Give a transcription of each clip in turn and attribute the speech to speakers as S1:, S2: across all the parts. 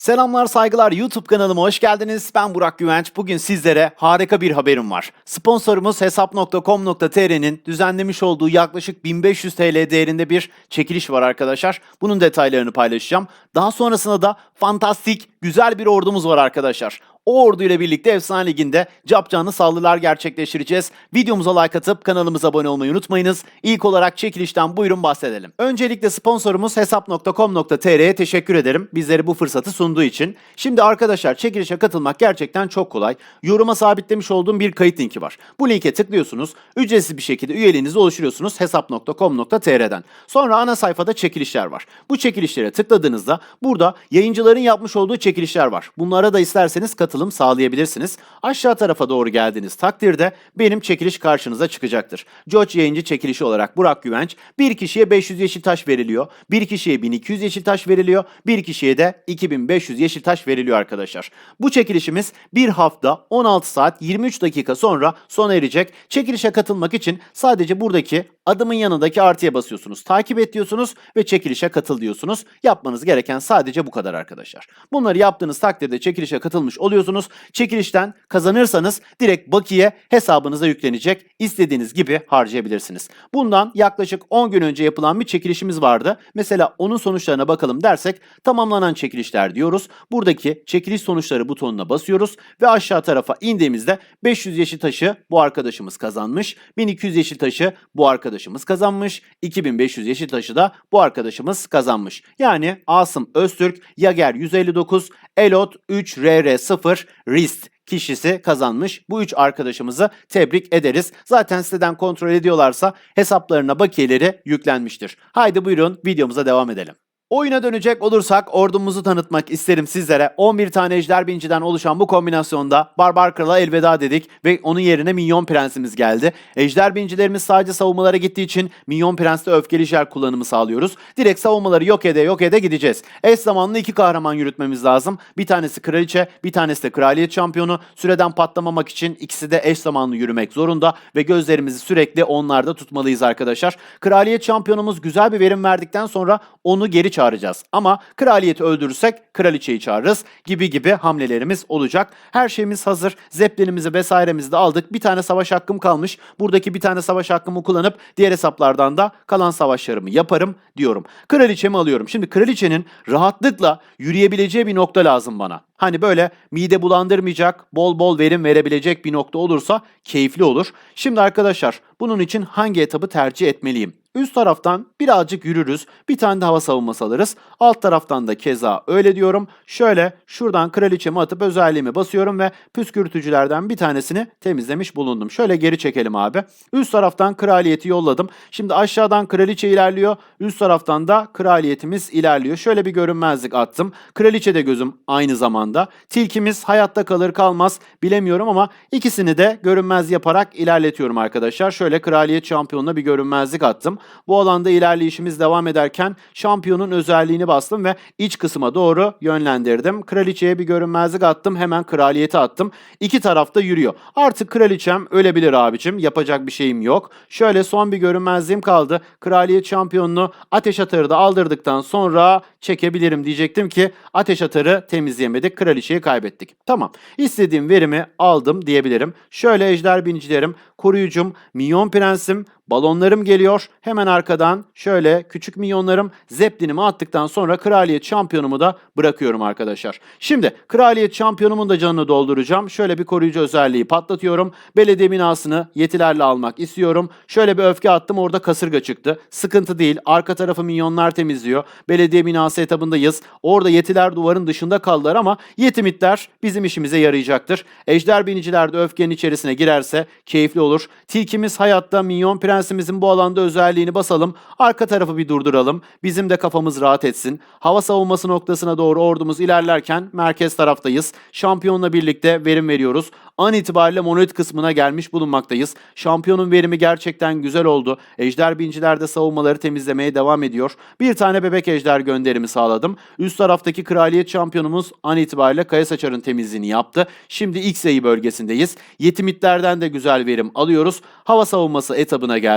S1: Selamlar saygılar YouTube kanalıma hoş geldiniz. Ben Burak Güvenç. Bugün sizlere harika bir haberim var. Sponsorumuz hesap.com.tr'nin düzenlemiş olduğu yaklaşık 1500 TL değerinde bir çekiliş var arkadaşlar. Bunun detaylarını paylaşacağım. Daha sonrasında da fantastik, güzel bir ordumuz var arkadaşlar. O orduyla birlikte Efsane Ligi'nde capcanlı saldırılar gerçekleştireceğiz. Videomuza like atıp kanalımıza abone olmayı unutmayınız. İlk olarak çekilişten buyurun bahsedelim. Öncelikle sponsorumuz hesap.com.tr'ye teşekkür ederim. Bizlere bu fırsatı sunduğu için. Şimdi arkadaşlar çekilişe katılmak gerçekten çok kolay. Yoruma sabitlemiş olduğum bir kayıt linki var. Bu linke tıklıyorsunuz. Ücretsiz bir şekilde üyeliğinizi oluşturuyorsunuz hesap.com.tr'den. Sonra ana sayfada çekilişler var. Bu çekilişlere tıkladığınızda burada yayıncıların yapmış olduğu çekilişler var. Bunlara da isterseniz katılım sağlayabilirsiniz. Aşağı tarafa doğru geldiğiniz takdirde benim çekiliş karşınıza çıkacaktır. George yayıncı çekilişi olarak Burak Güvenç bir kişiye 500 yeşil taş veriliyor. Bir kişiye 1200 yeşil taş veriliyor. Bir kişiye de 2500 yeşil taş veriliyor arkadaşlar. Bu çekilişimiz bir hafta 16 saat 23 dakika sonra sona erecek. Çekilişe katılmak için sadece buradaki adımın yanındaki artıya basıyorsunuz. Takip et diyorsunuz ve çekilişe katıl diyorsunuz. Yapmanız gereken sadece bu kadar arkadaşlar. Bunları yaptığınız takdirde çekilişe katılmış oluyorsunuz. Çekilişten kazanırsanız direkt bakiye hesabınıza yüklenecek. İstediğiniz gibi harcayabilirsiniz. Bundan yaklaşık 10 gün önce yapılan bir çekilişimiz vardı. Mesela onun sonuçlarına bakalım dersek tamamlanan çekilişler diyoruz. Buradaki çekiliş sonuçları butonuna basıyoruz ve aşağı tarafa indiğimizde 500 yeşil taşı bu arkadaşımız kazanmış. 1200 yeşil taşı bu arkadaşımız kazanmış. 2500 yeşil taşı da bu arkadaşımız kazanmış. Yani Asım Öztürk, Yager 159, Elot 3RR0, Rist kişisi kazanmış. Bu üç arkadaşımızı tebrik ederiz. Zaten siteden kontrol ediyorlarsa hesaplarına bakiyeleri yüklenmiştir. Haydi buyurun videomuza devam edelim. Oyuna dönecek olursak ordumuzu tanıtmak isterim sizlere. 11 tane ejder binciden oluşan bu kombinasyonda Barbar Kral'a elveda dedik ve onun yerine Minyon Prensimiz geldi. Ejder bincilerimiz sadece savunmalara gittiği için Minyon Prens'te öfkeli jel kullanımı sağlıyoruz. Direkt savunmaları yok ede yok ede gideceğiz. Eş zamanlı iki kahraman yürütmemiz lazım. Bir tanesi kraliçe, bir tanesi de kraliyet şampiyonu. Süreden patlamamak için ikisi de eş zamanlı yürümek zorunda ve gözlerimizi sürekli onlarda tutmalıyız arkadaşlar. Kraliyet şampiyonumuz güzel bir verim verdikten sonra onu geri çağıracağız. Ama kraliyeti öldürürsek kraliçeyi çağırırız gibi gibi hamlelerimiz olacak. Her şeyimiz hazır. Zeppelinimizi vesairemizi de aldık. Bir tane savaş hakkım kalmış. Buradaki bir tane savaş hakkımı kullanıp diğer hesaplardan da kalan savaşlarımı yaparım diyorum. Kraliçemi alıyorum. Şimdi kraliçenin rahatlıkla yürüyebileceği bir nokta lazım bana. Hani böyle mide bulandırmayacak, bol bol verim verebilecek bir nokta olursa keyifli olur. Şimdi arkadaşlar bunun için hangi etabı tercih etmeliyim? Üst taraftan birazcık yürürüz. Bir tane de hava savunması alırız. Alt taraftan da keza öyle diyorum. Şöyle şuradan kraliçemi atıp özelliğimi basıyorum ve püskürtücülerden bir tanesini temizlemiş bulundum. Şöyle geri çekelim abi. Üst taraftan kraliyeti yolladım. Şimdi aşağıdan kraliçe ilerliyor. Üst taraftan da kraliyetimiz ilerliyor. Şöyle bir görünmezlik attım. Kraliçe de gözüm aynı zamanda. Tilkimiz hayatta kalır kalmaz bilemiyorum ama ikisini de görünmez yaparak ilerletiyorum arkadaşlar. Şöyle kraliyet şampiyonuna bir görünmezlik attım. Bu alanda ilerleyişimiz devam ederken şampiyonun özelliğini bastım ve iç kısma doğru yönlendirdim. Kraliçeye bir görünmezlik attım. Hemen kraliyeti attım. İki tarafta yürüyor. Artık kraliçem ölebilir abicim. Yapacak bir şeyim yok. Şöyle son bir görünmezliğim kaldı. Kraliyet şampiyonunu ateş atarı da aldırdıktan sonra çekebilirim diyecektim ki ateş atarı temizleyemedik. Kraliçeyi kaybettik. Tamam. İstediğim verimi aldım diyebilirim. Şöyle ejder binicilerim, koruyucum, minyon prensim, balonlarım geliyor. Hemen arkadan şöyle küçük minyonlarım zeplinimi attıktan sonra kraliyet şampiyonumu da bırakıyorum arkadaşlar. Şimdi kraliyet şampiyonumun da canını dolduracağım. Şöyle bir koruyucu özelliği patlatıyorum. Belediye binasını yetilerle almak istiyorum. Şöyle bir öfke attım orada kasırga çıktı. Sıkıntı değil. Arka tarafı minyonlar temizliyor. Belediye binası etabındayız. Orada yetiler duvarın dışında kaldılar ama yetimitler bizim işimize yarayacaktır. Ejder biniciler de öfkenin içerisine girerse keyifli olur. Tilkimiz hayatta minyon prensimizin bu alanda özelliğini basalım. Arka tarafı bir durduralım. Bizim de kafamız rahat etsin. Hava savunması noktasına doğru ordumuz ilerlerken merkez taraftayız. Şampiyonla birlikte verim veriyoruz. An itibariyle monolit kısmına gelmiş bulunmaktayız. Şampiyonun verimi gerçekten güzel oldu. Ejder binciler de savunmaları temizlemeye devam ediyor. Bir tane bebek ejder gönderimi sağladım. Üst taraftaki kraliyet şampiyonumuz an itibariyle Kaya Saçar'ın temizliğini yaptı. Şimdi X-Ray bölgesindeyiz. Yetimitlerden de güzel verim alıyoruz. Hava savunması etabına geldik.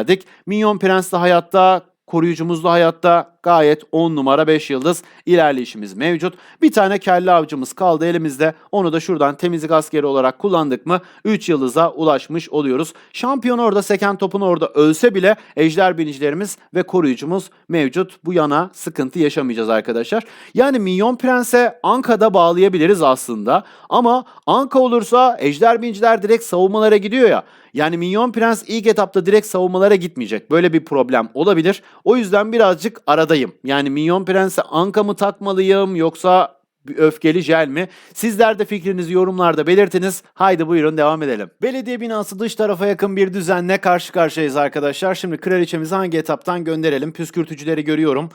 S1: Minyon Prens de hayatta, koruyucumuz da hayatta. Gayet 10 numara 5 yıldız ilerleyişimiz mevcut. Bir tane kelle avcımız kaldı elimizde. Onu da şuradan temizlik askeri olarak kullandık mı 3 yıldıza ulaşmış oluyoruz. Şampiyon orada seken topun orada ölse bile ejder binicilerimiz ve koruyucumuz mevcut. Bu yana sıkıntı yaşamayacağız arkadaşlar. Yani Minyon Prens'e Anka'da bağlayabiliriz aslında. Ama Anka olursa ejder biniciler direkt savunmalara gidiyor ya. Yani Minyon Prens ilk etapta direkt savunmalara gitmeyecek. Böyle bir problem olabilir. O yüzden birazcık aradayım. Yani Minyon Prens'e Anka mı takmalıyım yoksa öfkeli jel mi? Sizler de fikrinizi yorumlarda belirtiniz. Haydi buyurun devam edelim. Belediye binası dış tarafa yakın bir düzenle karşı karşıyayız arkadaşlar. Şimdi kraliçemizi hangi etaptan gönderelim? Püskürtücüleri görüyorum.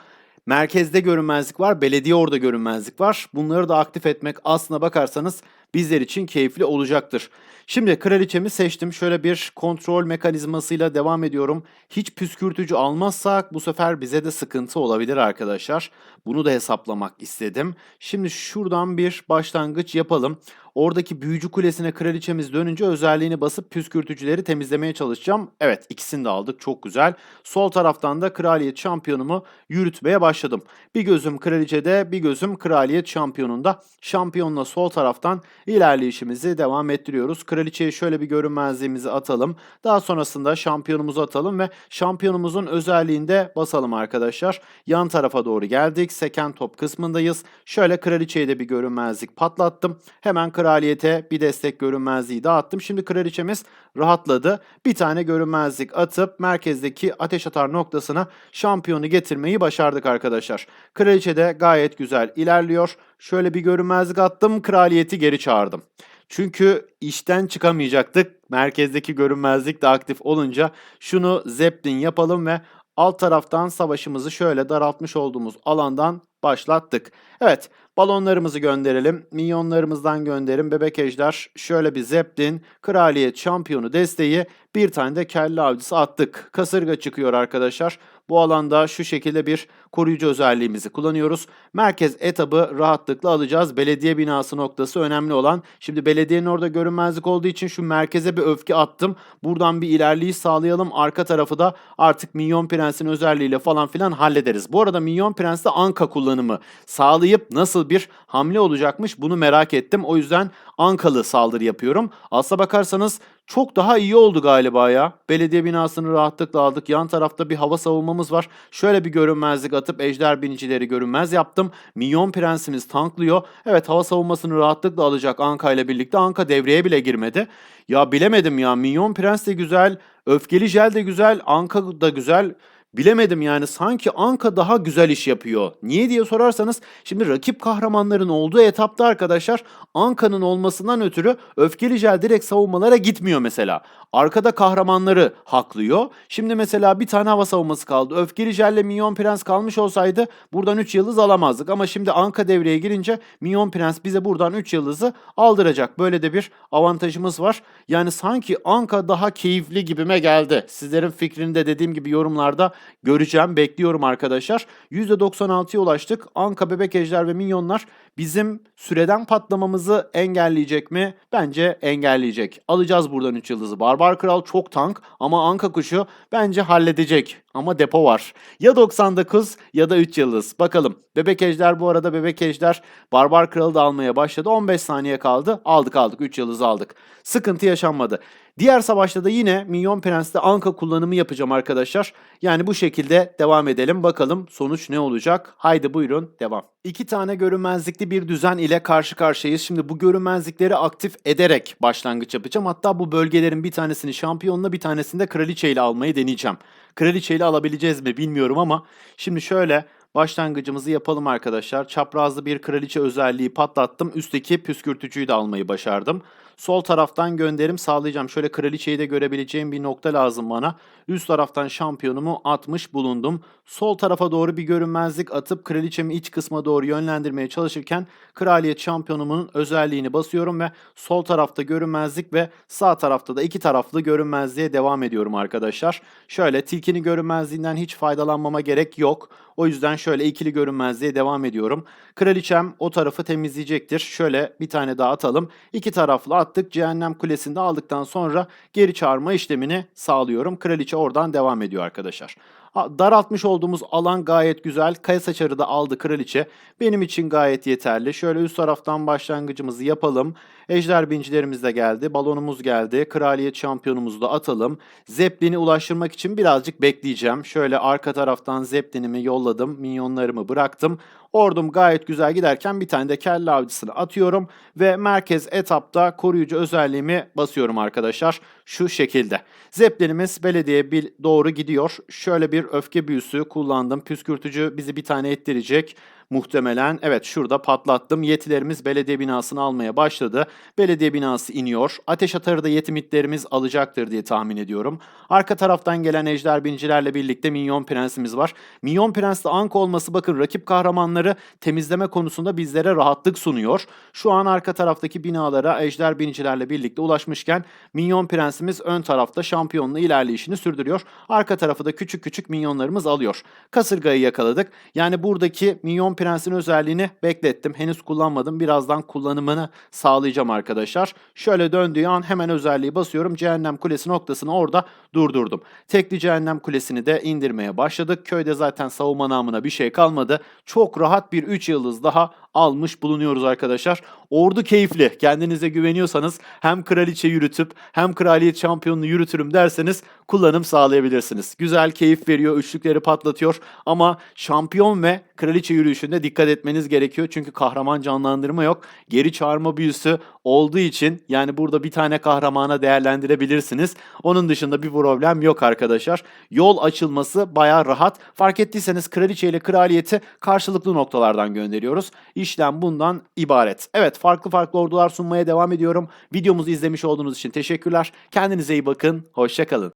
S1: Merkezde görünmezlik var, belediye orada görünmezlik var. Bunları da aktif etmek aslına bakarsanız bizler için keyifli olacaktır. Şimdi kraliçemi seçtim. Şöyle bir kontrol mekanizmasıyla devam ediyorum. Hiç püskürtücü almazsak bu sefer bize de sıkıntı olabilir arkadaşlar. Bunu da hesaplamak istedim. Şimdi şuradan bir başlangıç yapalım. Oradaki büyücü kulesine kraliçemiz dönünce özelliğini basıp püskürtücüleri temizlemeye çalışacağım. Evet ikisini de aldık çok güzel. Sol taraftan da kraliyet şampiyonumu yürütmeye başladım. Bir gözüm kraliçede bir gözüm kraliyet şampiyonunda. Şampiyonla sol taraftan ilerleyişimizi devam ettiriyoruz. Kraliçeye şöyle bir görünmezliğimizi atalım. Daha sonrasında şampiyonumuzu atalım ve şampiyonumuzun özelliğinde basalım arkadaşlar. Yan tarafa doğru geldik. Seken top kısmındayız. Şöyle kraliçeye de bir görünmezlik patlattım. Hemen kraliyete bir destek görünmezliği dağıttım. Şimdi kraliçemiz rahatladı. Bir tane görünmezlik atıp merkezdeki ateş atar noktasına şampiyonu getirmeyi başardık arkadaşlar. Kraliçe de gayet güzel ilerliyor. Şöyle bir görünmezlik attım. Kraliyeti geri çağırdım. Çünkü işten çıkamayacaktık. Merkezdeki görünmezlik de aktif olunca şunu zeplin yapalım ve alt taraftan savaşımızı şöyle daraltmış olduğumuz alandan başlattık. Evet balonlarımızı gönderelim. Minyonlarımızdan gönderin. Bebek ejder şöyle bir zeplin. Kraliyet şampiyonu desteği bir tane de kelle avcısı attık. Kasırga çıkıyor arkadaşlar. Bu alanda şu şekilde bir koruyucu özelliğimizi kullanıyoruz. Merkez etabı rahatlıkla alacağız. Belediye binası noktası önemli olan. Şimdi belediyenin orada görünmezlik olduğu için şu merkeze bir öfke attım. Buradan bir ilerleyiş sağlayalım. Arka tarafı da artık Minyon Prens'in özelliğiyle falan filan hallederiz. Bu arada Minyon Prens'te Anka kullanımı sağlayıp nasıl bir hamle olacakmış bunu merak ettim. O yüzden Ankalı saldırı yapıyorum. Asla bakarsanız çok daha iyi oldu galiba ya. Belediye binasını rahatlıkla aldık. Yan tarafta bir hava savunmamız var. Şöyle bir görünmezlik atıp ejder binicileri görünmez yaptım. Minyon prensimiz tanklıyor. Evet hava savunmasını rahatlıkla alacak Anka ile birlikte. Anka devreye bile girmedi. Ya bilemedim ya. Minyon prens de güzel. Öfkeli jel de güzel. Anka da güzel. Bilemedim yani sanki Anka daha güzel iş yapıyor. Niye diye sorarsanız şimdi rakip kahramanların olduğu etapta arkadaşlar Anka'nın olmasından ötürü öfkeli jel direkt savunmalara gitmiyor mesela. Arkada kahramanları haklıyor. Şimdi mesela bir tane hava savunması kaldı. Öfkeli jelle Minyon Prens kalmış olsaydı buradan 3 yıldız alamazdık. Ama şimdi Anka devreye girince Minyon Prens bize buradan 3 yıldızı aldıracak. Böyle de bir avantajımız var. Yani sanki Anka daha keyifli gibime geldi. Sizlerin fikrini de dediğim gibi yorumlarda göreceğim. Bekliyorum arkadaşlar. %96'ya ulaştık. Anka, Bebek Ejder ve Minyonlar bizim süreden patlamamızı engelleyecek mi? Bence engelleyecek. Alacağız buradan 3 yıldızı. Barbar Kral çok tank ama Anka kuşu bence halledecek. Ama depo var. Ya 99 ya da 3 yıldız. Bakalım. Bebek Ejder bu arada Bebek Ejder Barbar Kralı da almaya başladı. 15 saniye kaldı. Aldık aldık. 3 yıldız aldık. Sıkıntı yaşanmadı. Diğer savaşta da yine Minyon Prens'te Anka kullanımı yapacağım arkadaşlar. Yani bu şekilde devam edelim. Bakalım sonuç ne olacak? Haydi buyurun devam. İki tane görünmezlikli bir düzen ile karşı karşıyayız. Şimdi bu görünmezlikleri aktif ederek başlangıç yapacağım. Hatta bu bölgelerin bir tanesini şampiyonla bir tanesini de kraliçe ile almayı deneyeceğim. Kraliçe ile alabileceğiz mi bilmiyorum ama şimdi şöyle başlangıcımızı yapalım arkadaşlar. Çaprazlı bir kraliçe özelliği patlattım. Üstteki püskürtücüyü de almayı başardım. Sol taraftan gönderim sağlayacağım. Şöyle kraliçeyi de görebileceğim bir nokta lazım bana. Üst taraftan şampiyonumu atmış bulundum. Sol tarafa doğru bir görünmezlik atıp kraliçemi iç kısma doğru yönlendirmeye çalışırken kraliyet şampiyonumun özelliğini basıyorum ve sol tarafta görünmezlik ve sağ tarafta da iki taraflı görünmezliğe devam ediyorum arkadaşlar. Şöyle tilkinin görünmezliğinden hiç faydalanmama gerek yok. O yüzden şöyle ikili görünmezliğe devam ediyorum. Kraliçem o tarafı temizleyecektir. Şöyle bir tane daha atalım. İki taraflı attık. Cehennem kulesinde aldıktan sonra geri çağırma işlemini sağlıyorum. Kraliçe oradan devam ediyor arkadaşlar. Daraltmış olduğumuz alan gayet güzel. Kaya saçarı da aldı kraliçe. Benim için gayet yeterli. Şöyle üst taraftan başlangıcımızı yapalım. Ejder bincilerimiz de geldi. Balonumuz geldi. Kraliyet şampiyonumuzu da atalım. Zeppelin'i ulaştırmak için birazcık bekleyeceğim. Şöyle arka taraftan Zeppelin'imi yolladım. Minyonlarımı bıraktım. Ordum gayet güzel giderken bir tane de kelle avcısını atıyorum. Ve merkez etapta koruyucu özelliğimi basıyorum arkadaşlar. Şu şekilde. Zeppelin'imiz belediye bil- doğru gidiyor. Şöyle bir öfke büyüsü kullandım. Püskürtücü bizi bir tane ettirecek muhtemelen. Evet şurada patlattım. Yetilerimiz belediye binasını almaya başladı. Belediye binası iniyor. Ateş atarı da yetimitlerimiz alacaktır diye tahmin ediyorum. Arka taraftan gelen ejder binicilerle birlikte Minyon Prensimiz var. Minyon Prens'te ank olması bakın rakip kahramanları temizleme konusunda bizlere rahatlık sunuyor. Şu an arka taraftaki binalara ejder binicilerle birlikte ulaşmışken Minyon Prensimiz ön tarafta şampiyonla ilerleyişini sürdürüyor. Arka tarafı da küçük küçük minyonlarımız alıyor. Kasırgayı yakaladık. Yani buradaki Minyon Prens'in özelliğini beklettim. Henüz kullanmadım. Birazdan kullanımını sağlayacağım arkadaşlar. Şöyle döndüğü an hemen özelliği basıyorum. Cehennem Kulesi noktasını orada durdurdum. Tekli Cehennem Kulesi'ni de indirmeye başladık. Köyde zaten savunma namına bir şey kalmadı. Çok rahat bir 3 yıldız daha almış bulunuyoruz arkadaşlar. Ordu keyifli. Kendinize güveniyorsanız hem kraliçe yürütüp hem kraliyet şampiyonunu yürütürüm derseniz kullanım sağlayabilirsiniz. Güzel keyif veriyor, üçlükleri patlatıyor ama şampiyon ve kraliçe yürüyüşünde dikkat etmeniz gerekiyor. Çünkü kahraman canlandırma yok. Geri çağırma büyüsü olduğu için yani burada bir tane kahramana değerlendirebilirsiniz. Onun dışında bir problem yok arkadaşlar. Yol açılması baya rahat. Fark ettiyseniz kraliçe ile kraliyeti karşılıklı noktalardan gönderiyoruz. İşlem bundan ibaret. Evet farklı farklı ordular sunmaya devam ediyorum. Videomuzu izlemiş olduğunuz için teşekkürler. Kendinize iyi bakın. Hoşçakalın.